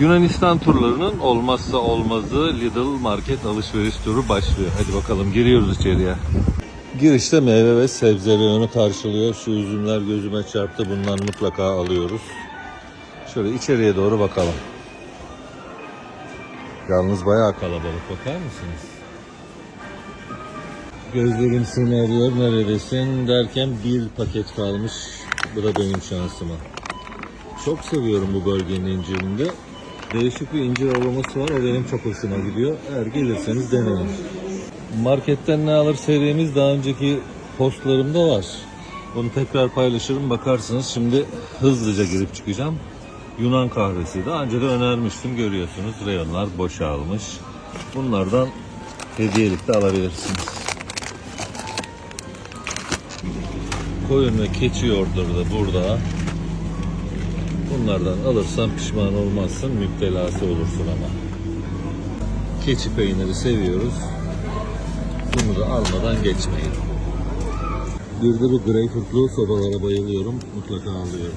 Yunanistan turlarının olmazsa olmazı Lidl market alışveriş turu başlıyor. Hadi bakalım giriyoruz içeriye. Girişte meyve ve sebze reyonu karşılıyor. Şu üzümler gözüme çarptı. Bundan mutlaka alıyoruz. Şöyle içeriye doğru bakalım. Yalnız bayağı kalabalık bakar mısınız? Gözlerim seni neredesin derken bir paket kalmış. Bu da benim şansıma. Çok seviyorum bu bölgenin incirinde. Değişik bir incir aroması var. O benim çok hoşuma gidiyor. Eğer gelirseniz deneyin. Marketten ne alır serimiz daha önceki postlarımda var. Bunu tekrar paylaşırım bakarsınız. Şimdi hızlıca girip çıkacağım. Yunan kahvesi daha önce de önermiştim görüyorsunuz. Reyonlar boşalmış. Bunlardan hediyelik de alabilirsiniz. Koyun ve keçi yoğurtları da burada. Bunlardan alırsan pişman olmazsın, müptelası olursun ama. Keçi peyniri seviyoruz. Bunu da almadan geçmeyin. Bir de bu greyfurtlu sobalara bayılıyorum. Mutlaka alıyorum.